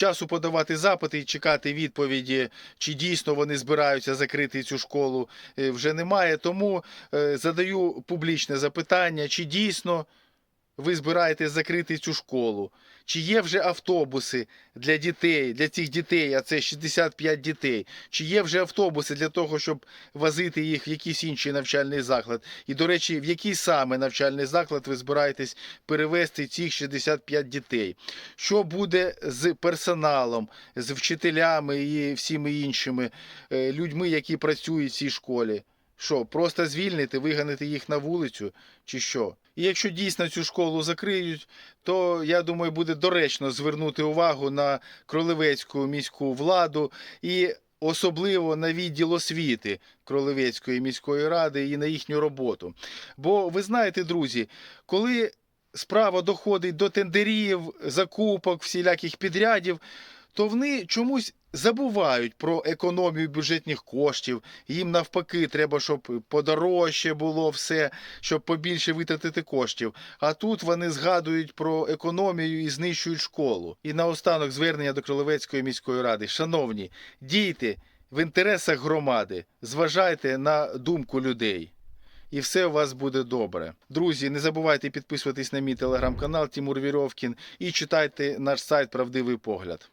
Часу подавати запити і чекати відповіді, чи дійсно вони збираються закрити цю школу, е, вже немає. Тому е, задаю публічне запитання, чи дійсно ви збираєтесь закрити цю школу? Чи є вже автобуси для дітей, для цих дітей, а це 65 дітей? Чи є вже автобуси для того, щоб возити їх в якийсь інший навчальний заклад? І, до речі, в який саме навчальний заклад ви збираєтесь перевести цих 65 дітей? Що буде з персоналом, з вчителями і всіми іншими е, людьми, які працюють в цій школі? Що, просто звільнити, виганити їх на вулицю, чи що? І якщо дійсно цю школу закриють, то я думаю, буде доречно звернути увагу на кролевецьку міську владу і особливо на відділ освіти Кролевецької міської ради і на їхню роботу. Бо ви знаєте, друзі, коли справа доходить до тендерів, закупок, всіляких підрядів, то вони чомусь забувають про економію бюджетних коштів. Їм навпаки, треба, щоб подорожче було все, щоб побільше витратити коштів. А тут вони згадують про економію і знищують школу. І наостанок звернення до Кролевецької міської ради. Шановні, дійте в інтересах громади, зважайте на думку людей. І все у вас буде добре. Друзі, не забувайте підписуватись на мій телеграм-канал Тимур Вірьовкін і читайте наш сайт Правдивий погляд.